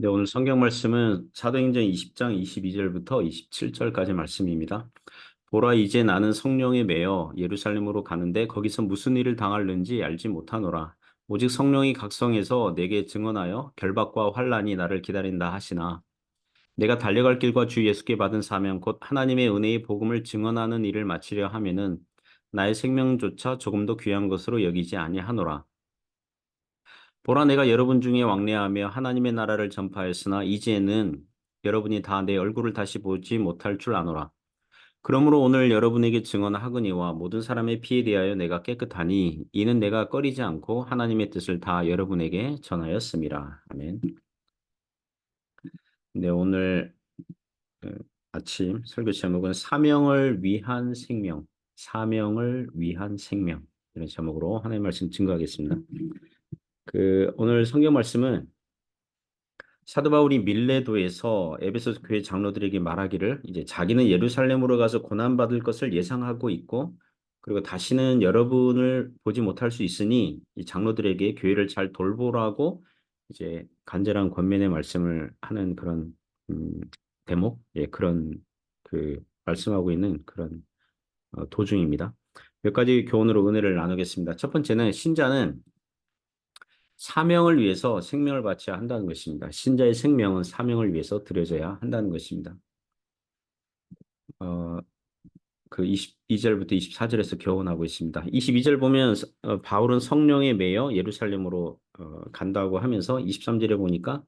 네, 오늘 성경 말씀은 사도행전 20장 22절부터 27절까지 말씀입니다. 보라 이제 나는 성령에 매여 예루살렘으로 가는데 거기서 무슨 일을 당할는지 알지 못하노라. 오직 성령이 각성해서 내게 증언하여 결박과 환란이 나를 기다린다 하시나 내가 달려갈 길과 주 예수께 받은 사명 곧 하나님의 은혜의 복음을 증언하는 일을 마치려 하면은 나의 생명조차 조금도 귀한 것으로 여기지 아니하노라. 보라 내가 여러분 중에 왕래하며 하나님의 나라를 전파했으나 이제는 여러분이 다 내 얼굴을 다시 보지 못할 줄 아노라. 그러므로 오늘 여러분에게 증언하거니와 모든 사람의 피에 대하여 내가 깨끗하니 이는 내가 꺼리지 않고 하나님의 뜻을 다 여러분에게 전하였습니다. 아멘. 네, 오늘 그 아침 설교 제목은 사명을 위한 생명, 사명을 위한 생명 이런 제목으로 하나님 말씀 증거하겠습니다. 그 오늘 성경 말씀은 사도 바울이 밀레도에서 에베소 교회 장로들에게 말하기를 이제 자기는 예루살렘으로 가서 고난 받을 것을 예상하고 있고 그리고 다시는 여러분을 보지 못할 수 있으니 이 장로들에게 교회를 잘 돌보라고 이제 간절한 권면의 말씀을 하는 그런 음, 대목, 예, 그런 그 말씀하고 있는 그런 어, 도중입니다. 몇 가지 교훈으로 은혜를 나누겠습니다. 첫 번째는 신자는 사명을 위해서 생명을 바쳐야 한다는 것입니다. 신자의 생명은 사명을 위해서 드려져야 한다는 것입니다. 어, 그 22절부터 24절에서 교훈하고 있습니다. 22절 보면 어, 바울은 성령에 매여 예루살렘으로 어, 간다고 하면서 23절에 보니까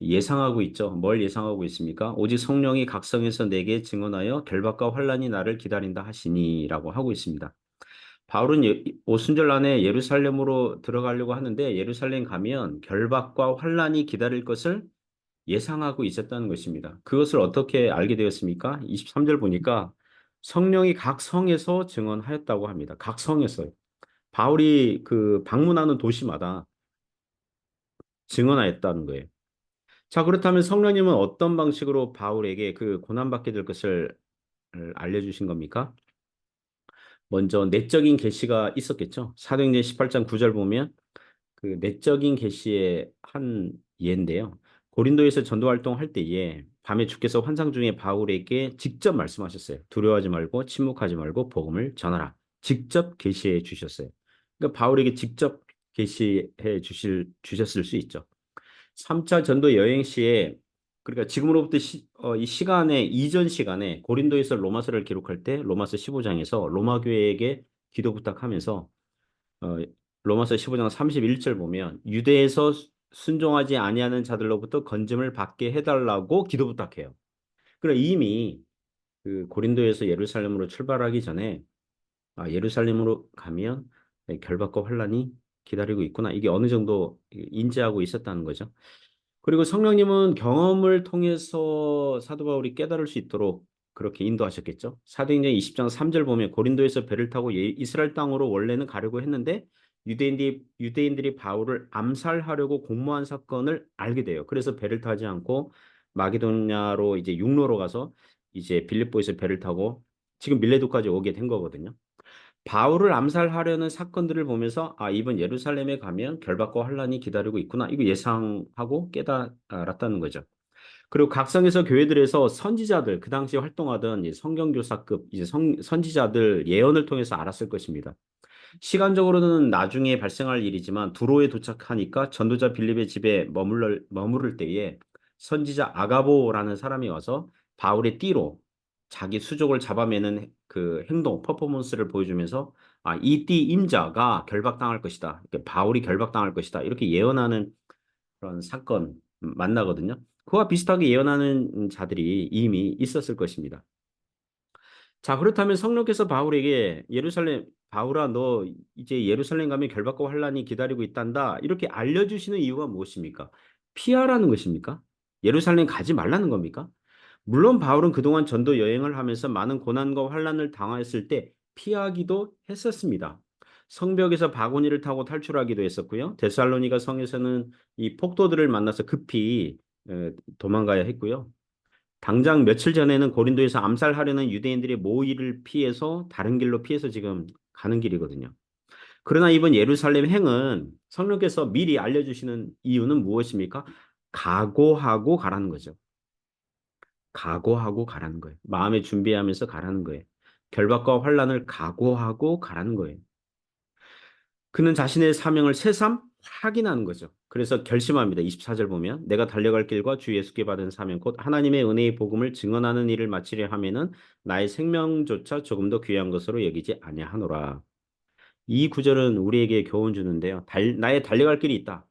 예상하고 있죠. 뭘 예상하고 있습니까? 오직 성령이 각성해서 내게 증언하여 결박과 환란이 나를 기다린다 하시니라고 하고 있습니다. 바울은 예, 오순절 안에 예루살렘으로 들어가려고 하는데 예루살렘 가면 결박과 환란이 기다릴 것을 예상하고 있었다는 것입니다. 그것을 어떻게 알게 되었습니까? 23절 보니까 성령이 각 성에서 증언하였다고 합니다. 각 성에서요. 바울이 그 방문하는 도시마다 증언하였다는 거예요. 자, 그렇다면 성령님은 어떤 방식으로 바울에게 그 고난받게 될 것을 알려주신 겁니까? 먼저 내적인 계시가 있었겠죠. 사도행전 18장 9절 보면 그 내적인 계시의 한 예인데요. 고린도에서 전도 활동할 때에 밤에 주께서 환상 중에 바울에게 직접 말씀하셨어요. 두려워하지 말고 침묵하지 말고 복음을 전하라. 직접 계시해 주셨어요. 그러니까 바울에게 직접 계시해 주실 주셨을 수 있죠. 3차 전도 여행 시에 그러니까 지금으로부터 시, 어, 이 시간에 이전 시간에 고린도에서 로마서를 기록할 때 로마서 15장에서 로마 교회에게 기도 부탁하면서 어, 로마서 15장 31절 보면 유대에서 순종하지 아니하는 자들로부터 건짐을 받게 해달라고 기도 부탁해요. 그러니까 이미 그 고린도에서 예루살렘으로 출발하기 전에 아, 예루살렘으로 가면 결박과 환란이 기다리고 있구나. 이게 어느 정도 인지하고 있었다는 거죠. 그리고 성령님은 경험을 통해서 사도 바울이 깨달을 수 있도록 그렇게 인도하셨겠죠. 사도행전 20장 3절 보면 고린도에서 배를 타고 예, 이스라엘 땅으로 원래는 가려고 했는데 유대인들이 유대인들이 바울을 암살하려고 공모한 사건을 알게 돼요. 그래서 배를 타지 않고 마게도냐로 이제 육로로 가서 이제 빌립보에서 배를 타고 지금 밀레도까지 오게 된 거거든요. 바울을 암살하려는 사건들을 보면서 아 이번 예루살렘에 가면 결박과 환란이 기다리고 있구나 이거 예상하고 깨달았다는 거죠. 그리고 각성에서 교회들에서 선지자들 그 당시 활동하던 성경교사급 이제 성, 선지자들 예언을 통해서 알았을 것입니다. 시간적으로는 나중에 발생할 일이지만 두로에 도착하니까 전도자 빌립의 집에 머물러, 머무를 때에 선지자 아가보라는 사람이 와서 바울의 띠로 자기 수족을 잡아매는 그 행동, 퍼포먼스를 보여주면서 아, 이 띠 임자가 결박당할 것이다. 바울이 결박당할 것이다. 이렇게 예언하는 그런 사건 만나거든요. 그와 비슷하게 예언하는 자들이 이미 있었을 것입니다. 자, 그렇다면 성령께서 바울에게 예루살렘 바울아 너 이제 예루살렘 가면 결박과 환란이 기다리고 있단다. 이렇게 알려 주시는 이유가 무엇입니까? 피하라는 것입니까? 예루살렘 가지 말라는 겁니까? 물론 바울은 그동안 전도 여행을 하면서 많은 고난과 환란을 당하였을 때 피하기도 했었습니다. 성벽에서 바구니를 타고 탈출하기도 했었고요. 데살로니가 성에서는 이 폭도들을 만나서 급히 도망가야 했고요. 당장 며칠 전에는 고린도에서 암살하려는 유대인들의 모의를 피해서 다른 길로 피해서 지금 가는 길이거든요. 그러나 이번 예루살렘 행은 성령께서 미리 알려주시는 이유는 무엇입니까? 각오하고 가라는 거죠. 각오하고 가라는 거예요. 마음에 준비하면서 가라는 거예요. 결박과 환란을 각오하고 가라는 거예요. 그는 자신의 사명을 새삼 확인하는 거죠. 그래서 결심합니다. 24절 보면 내가 달려갈 길과 주 예수께 받은 사명 곧 하나님의 은혜의 복음을 증언하는 일을 마치려 하면은 나의 생명조차 조금 더 귀한 것으로 여기지 아니하노라. 이 구절은 우리에게 교훈 주는데요. 달, 나의 달려갈 길이 있다.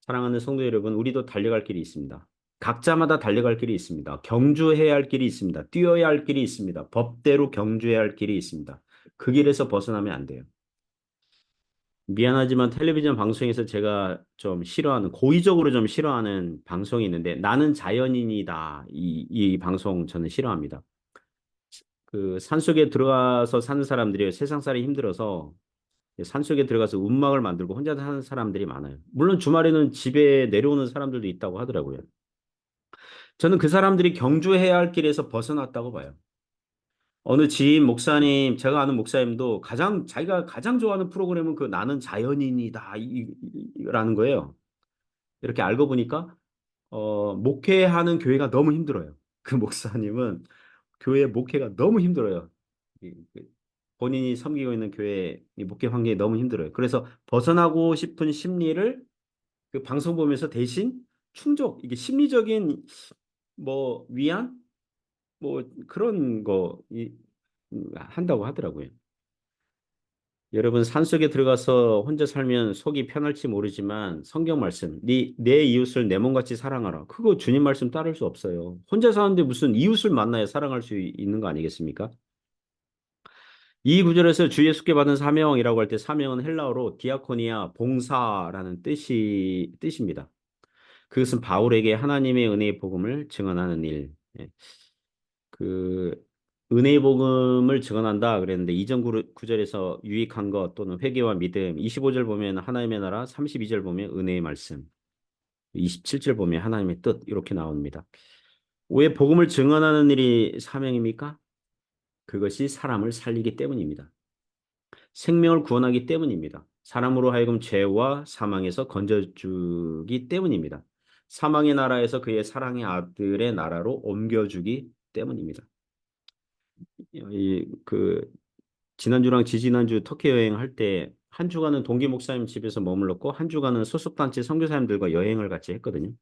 사랑하는 성도 여러분, 우리도 달려갈 길이 있습니다. 각자마다 달려갈 길이 있습니다. 경주해야 할 길이 있습니다. 뛰어야 할 길이 있습니다. 법대로 경주해야 할 길이 있습니다. 그 길에서 벗어나면 안 돼요. 미안하지만 텔레비전 방송에서 제가 좀 싫어하는, 고의적으로 좀 싫어하는 방송이 있는데, 나는 자연인이다. 이, 이 방송 저는 싫어합니다. 그 산속에 들어가서 사는 사람들이 세상 살이 힘들어서 산속에 들어가서 움막을 만들고 혼자 사는 사람들이 많아요. 물론 주말에는 집에 내려오는 사람들도 있다고 하더라고요. 저는 그 사람들이 경주해야 할 길에서 벗어났다고 봐요. 어느 지인 목사님, 제가 아는 목사님도 가장, 자기가 가장 좋아하는 프로그램은 그 나는 자연인이다, 라는 거예요. 이렇게 알고 보니까, 어, 목회하는 교회가 너무 힘들어요. 그 목사님은 교회 목회가 너무 힘들어요. 본인이 섬기고 있는 교회 목회 환경이 너무 힘들어요. 그래서 벗어나고 싶은 심리를 그 방송 보면서 대신 충족, 이게 심리적인 뭐 위안, 뭐 그런 거 이, 한다고 하더라고요. 여러분 산속에 들어가서 혼자 살면 속이 편할지 모르지만 성경 말씀 네, 내 이웃을 내 몸같이 사랑하라. 그거 주님 말씀 따를 수 없어요. 혼자 사는데 무슨 이웃을 만나야 사랑할 수 있는 거 아니겠습니까? 이 구절에서 주 예수께 받은 사명이라고 할 때 사명은 헬라어로 디아코니아 봉사라는 뜻이 뜻입니다. 그것은 바울에게 하나님의 은혜의 복음을 증언하는 일. 예. 그 은혜의 복음을 증언한다 그랬는데 이전 구절에서 유익한 것 또는 회개와 믿음 25절 보면 하나님의 나라 32절 보면 은혜의 말씀 27절 보면 하나님의 뜻 이렇게 나옵니다. 왜 복음을 증언하는 일이 사명입니까? 그것이 사람을 살리기 때문입니다. 생명을 구원하기 때문입니다. 사람으로 하여금 죄와 사망에서 건져주기 때문입니다. 사망의 나라에서 그의 사랑의 아들의 나라로 옮겨주기 때문입니다. 이 그 지난주랑 지지난주 터키 여행할 때 한 주간은 동기 목사님 집에서 머물렀고 한 주간은 소속단체 선교사님들과 여행을 같이 했거든요.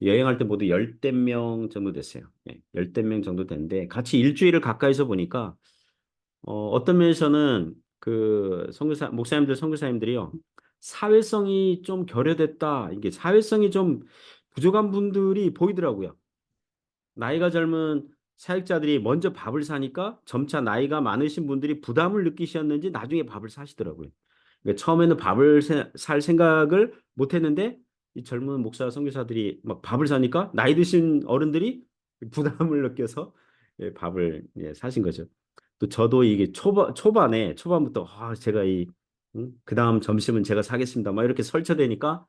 여행할 때 모두 열댓 명 정도 됐어요. 예, 열댓 명 정도 됐는데 같이 일주일을 가까이서 보니까 어, 어떤 면에서는 그 선교사 목사님들 선교사님들이요 사회성이 좀 결여됐다 이게 사회성이 좀 부족한 분들이 보이더라고요. 나이가 젊은 사역자들이 먼저 밥을 사니까 점차 나이가 많으신 분들이 부담을 느끼셨는지 나중에 밥을 사시더라고요. 그러니까 처음에는 밥을 살 생각을 못 했는데 이 젊은 목사 선교사들이 막 밥을 사니까 나이 드신 어른들이 부담을 느껴서 예, 밥을 예, 사신 거죠. 또 저도 이게 초반 초반에 초반부터 아 제가 이 응? 그 다음 점심은 제가 사겠습니다. 막 이렇게 설쳐대니까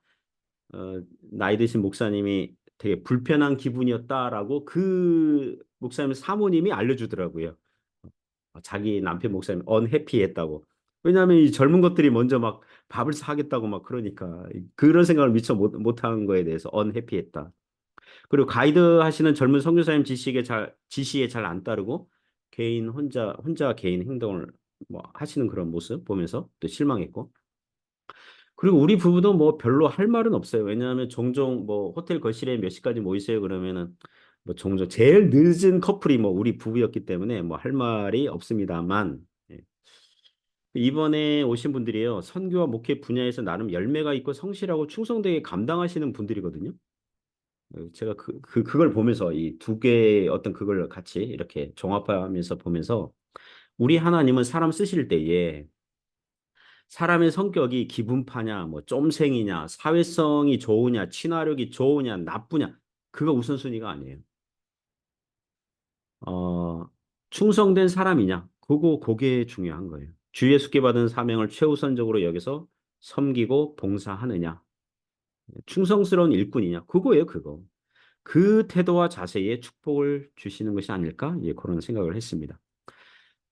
어, 나이 드신 목사님이 되게 불편한 기분이었다라고 그 목사님 사모님이 알려주더라고요. 어, 자기 남편 목사님 언해피했다고. 왜냐하면 이 젊은 것들이 먼저 막 밥을 사겠다고 막 그러니까 그런 생각을 미처 못, 못한 거에 대해서 언해피했다. 그리고 가이드 하시는 젊은 잘 지시에 잘 안 따르고 개인 혼자 혼자 개인 행동을 뭐 하시는 그런 모습 보면서 또 실망했고 그리고 우리 부부도 뭐 별로 할 말은 없어요. 왜냐하면 종종 뭐 호텔 거실에 몇 시까지 모이세요 그러면은 뭐 종종 제일 늦은 커플이 뭐 우리 부부였기 때문에 뭐 할 말이 없습니다만 예. 이번에 오신 분들이요 선교와 목회 분야에서 나름 열매가 있고 성실하고 충성되게 감당하시는 분들이거든요. 어, 제가 그, 그 그걸 보면서 이 두 개의 어떤 그걸 같이 이렇게 종합하면서 보면서 우리 하나님은 사람 쓰실 때에 사람의 성격이 기분파냐, 뭐 쫌생이냐, 사회성이 좋으냐, 친화력이 좋으냐, 나쁘냐, 그거 우선순위가 아니에요. 어, 충성된 사람이냐, 그거 그게 중요한 거예요. 주 예수께 받은 사명을 최우선적으로 여기서 섬기고 봉사하느냐, 충성스러운 일꾼이냐, 그거예요, 그거. 그 태도와 자세에 축복을 주시는 것이 아닐까? 예, 그런 생각을 했습니다.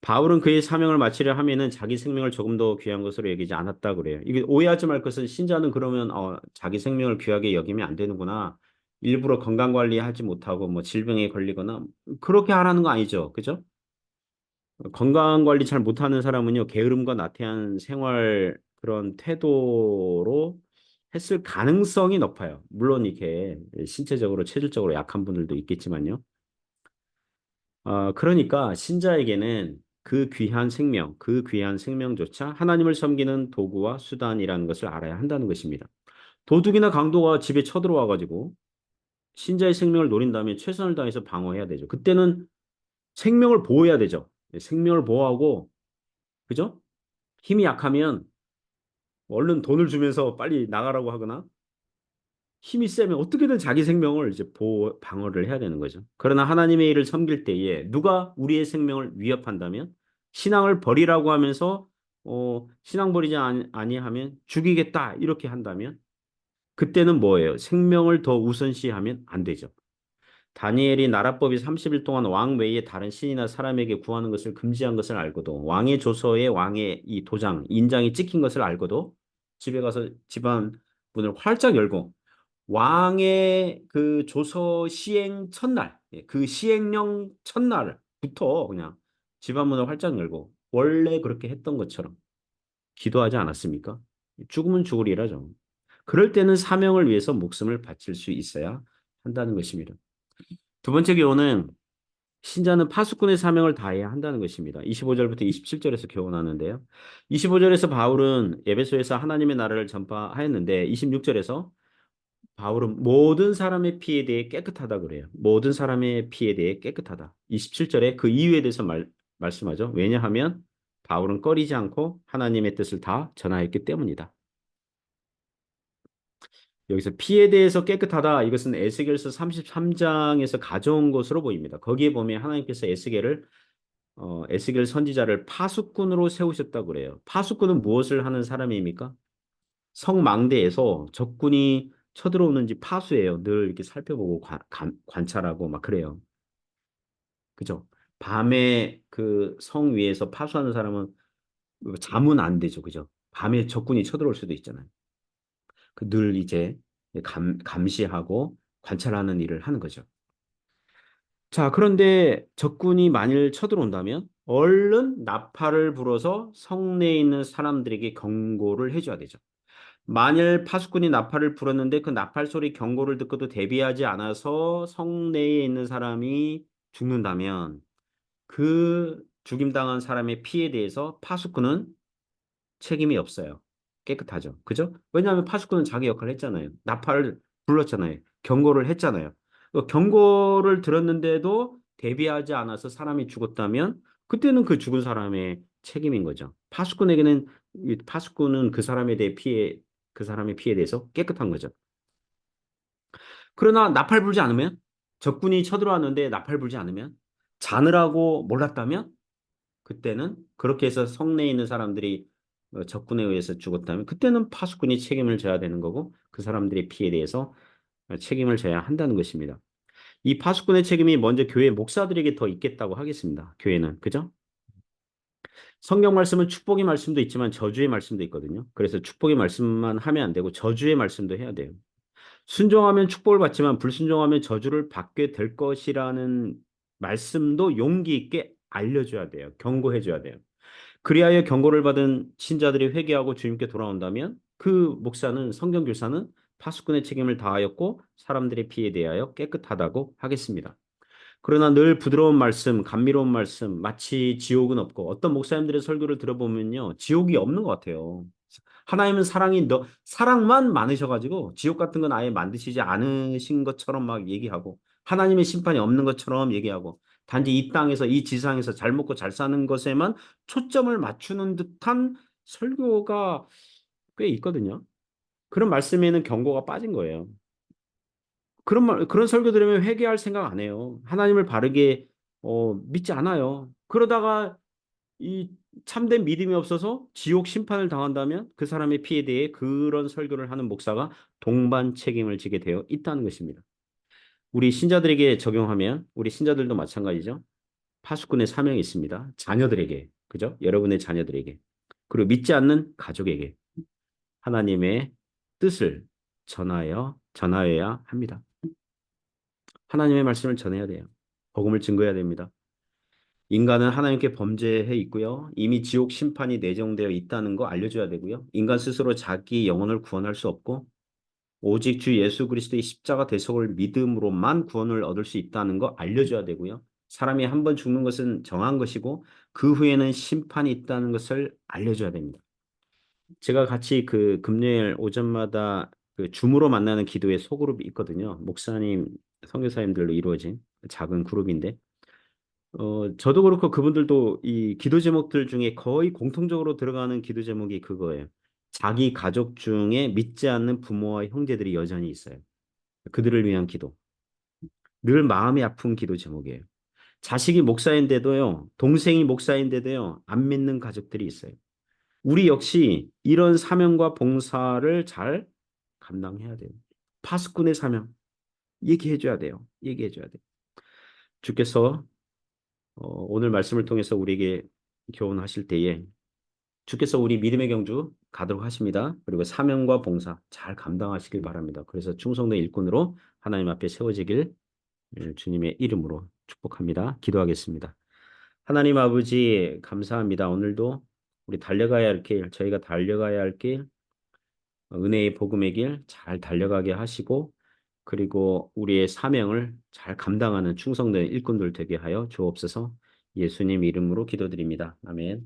바울은 그의 사명을 마치려 하면은 자기 생명을 조금 더 귀한 것으로 여기지 않았다 그래요. 이게 오해하지 말 것은 신자는 그러면 어, 자기 생명을 귀하게 여기면 안 되는구나 일부러 건강 관리하지 못하고 뭐 질병에 걸리거나 그렇게 하라는 거 아니죠. 그죠? 건강 관리 잘 못하는 사람은요, 게으름과 나태한 생활 그런 태도로 했을 가능성이 높아요. 물론 이렇게 신체적으로, 체질적으로 약한 분들도 있겠지만요. 어, 그러니까 신자에게는 그 귀한 생명, 그 귀한 생명조차 하나님을 섬기는 도구와 수단이라는 것을 알아야 한다는 것입니다. 도둑이나 강도가 집에 쳐들어와 가지고 신자의 생명을 노린다면 최선을 다해서 방어해야 되죠. 그때는 생명을 보호해야 되죠. 생명을 보호하고 그죠? 힘이 약하면 얼른 돈을 주면서 빨리 나가라고 하거나 힘이 세면 어떻게든 자기 생명을 이제 보호, 방어를 해야 되는 거죠. 그러나 하나님의 일을 섬길 때에 누가 우리의 생명을 위협한다면 신앙을 버리라고 하면서 어, 신앙 버리지 아니, 아니 하면 죽이겠다 이렇게 한다면 그때는 뭐예요? 생명을 더 우선시하면 안 되죠. 다니엘이 나라법이 30일 동안 왕 외에 다른 신이나 사람에게 구하는 것을 금지한 것을 알고도 왕의 조서에 왕의 이 도장, 인장이 찍힌 것을 알고도 집에 가서 집안 문을 활짝 열고 왕의 그 조서 시행 첫날, 예, 그 시행령 첫날부터 그냥 집안 문을 활짝 열고 원래 그렇게 했던 것처럼 기도하지 않았습니까? 죽으면 죽으리라죠. 그럴 때는 사명을 위해서 목숨을 바칠 수 있어야 한다는 것입니다. 두 번째 교훈은 신자는 파수꾼의 사명을 다해야 한다는 것입니다. 25절부터 27절에서 교훈하는데요. 25절에서 바울은 에베소에서 하나님의 나라를 전파하였는데 26절에서 바울은 모든 사람의 피에 대해 깨끗하다 그래요. 모든 사람의 피에 대해 깨끗하다. 27절에 그 이유에 대해서 말, 말씀하죠. 왜냐하면 바울은 꺼리지 않고 하나님의 뜻을 다 전하였기 때문이다. 여기서 피에 대해서 깨끗하다. 이것은 에스겔서 33장에서 가져온 것으로 보입니다. 거기에 보면 하나님께서 에스겔을 어, 에스겔 선지자를 파수꾼으로 세우셨다고 그래요. 파수꾼은 무엇을 하는 사람입니까? 성망대에서 적군이 쳐들어오는지 파수해요. 늘 이렇게 살펴보고 관, 관, 관찰하고 막 그래요. 그죠? 밤에 그 성 위에서 파수하는 사람은 잠은 안 되죠. 그죠? 밤에 적군이 쳐들어올 수도 있잖아요. 그 늘 이제 감, 감시하고 관찰하는 일을 하는 거죠. 자, 그런데 적군이 만일 쳐들어온다면 얼른 나팔을 불어서 성내에 있는 사람들에게 경고를 해줘야 되죠. 만일 파수꾼이 나팔을 불었는데 그 나팔 소리 경고를 듣고도 대비하지 않아서 성내에 있는 사람이 죽는다면 그 죽임당한 사람의 피에 대해서 파수꾼은 책임이 없어요. 깨끗하죠. 그죠? 왜냐하면 파수꾼은 자기 역할을 했잖아요. 나팔을 불렀잖아요. 경고를 했잖아요. 그 경고를 들었는데도 대비하지 않아서 사람이 죽었다면 그때는 그 죽은 사람의 책임인 거죠. 파수꾼에게는 파수꾼은 그 사람에 대해 피해 그 사람의 피해에 대해서 깨끗한 거죠. 그러나 나팔 불지 않으면 적군이 쳐들어왔는데 나팔 불지 않으면 자느라고 몰랐다면 그때는 그렇게 해서 성내에 있는 사람들이 어, 적군에 의해서 죽었다면 그때는 파수꾼이 책임을 져야 되는 거고 그 사람들의 피해에 대해서 어, 책임을 져야 한다는 것입니다. 이 파수꾼의 책임이 먼저 교회 목사들에게 더 있겠다고 하겠습니다. 교회는 그죠? 성경 말씀은 축복의 말씀도 있지만 저주의 말씀도 있거든요. 그래서 축복의 말씀만 하면 안 되고 저주의 말씀도 해야 돼요. 순종하면 축복을 받지만 불순종하면 저주를 받게 될 것이라는 말씀도 용기 있게 알려줘야 돼요. 경고해 줘야 돼요. 그리하여 경고를 받은 신자들이 회개하고 주님께 돌아온다면 그 목사는 성경 교사는 파수꾼의 책임을 다하였고 사람들의 피에 대하여 깨끗하다고 하겠습니다. 그러나 늘 부드러운 말씀, 감미로운 말씀, 마치 지옥은 없고 어떤 목사님들의 설교를 들어보면요. 지옥이 없는 것 같아요. 하나님은 사랑이 너 사랑만 많으셔가지고 지옥 같은 건 아예 만드시지 않으신 것처럼 막 얘기하고 하나님의 심판이 없는 것처럼 얘기하고 단지 이 땅에서 이 지상에서 잘 먹고 잘 사는 것에만 초점을 맞추는 듯한 설교가 꽤 있거든요. 그런 말씀에는 경고가 빠진 거예요. 그런 말, 그런 설교 들으면 회개할 생각 안 해요. 하나님을 바르게 어, 믿지 않아요. 그러다가 이 참된 믿음이 없어서 지옥 심판을 당한다면 그 사람의 피에 대해 그런 설교를 하는 목사가 동반 책임을 지게 되어 있다는 것입니다. 우리 신자들에게 적용하면 우리 신자들도 마찬가지죠. 파수꾼의 사명이 있습니다. 자녀들에게, 그죠? 여러분의 자녀들에게. 그리고 믿지 않는 가족에게 하나님의 뜻을 전하여 전하여야 합니다. 하나님의 말씀을 전해야 돼요. 복음을 증거해야 됩니다. 인간은 하나님께 범죄해 있고요. 이미 지옥 심판이 내정되어 있다는 거 알려줘야 되고요. 인간 스스로 자기 영혼을 구원할 수 없고 오직 주 예수 그리스도의 십자가 대속을 믿음으로만 구원을 얻을 수 있다는 거 알려줘야 되고요. 사람이 한 번 죽는 것은 정한 것이고 그 후에는 심판이 있다는 것을 알려줘야 됩니다. 제가 같이 그 금요일 오전마다 그 줌으로 만나는 기도회 소그룹이 있거든요. 목사님, 선교사님들로 이루어진 작은 그룹인데 어, 저도 그렇고 그분들도 이 기도 제목들 중에 거의 공통적으로 들어가는 기도 제목이 그거예요. 자기 가족 중에 믿지 않는 부모와 형제들이 여전히 있어요. 그들을 위한 기도. 늘 마음이 아픈 기도 제목이에요. 자식이 목사인데도요, 동생이 목사인데도요, 안 믿는 가족들이 있어요. 우리 역시 이런 사명과 봉사를 잘 감당해야 돼요. 파수꾼의 사명. 얘기해 줘야 돼요. 얘기해 줘야 돼요. 주께서 어, 오늘 말씀을 통해서 우리에게 교훈하실 때에 주께서 우리 믿음의 경주 가도록 하십니다. 그리고 사명과 봉사 잘 감당하시길 바랍니다. 그래서 충성된 일꾼으로 하나님 앞에 세워지길 예, 주님의 이름으로 축복합니다. 기도하겠습니다. 하나님 아버지 감사합니다. 오늘도 우리 달려가야 할 길, 저희가 달려가야 할 길, 은혜의 복음의 길 잘 달려가게 하시고 그리고 우리의 사명을 잘 감당하는 충성된 일꾼들 되게 하여 주옵소서 예수님 이름으로 기도드립니다. 아멘.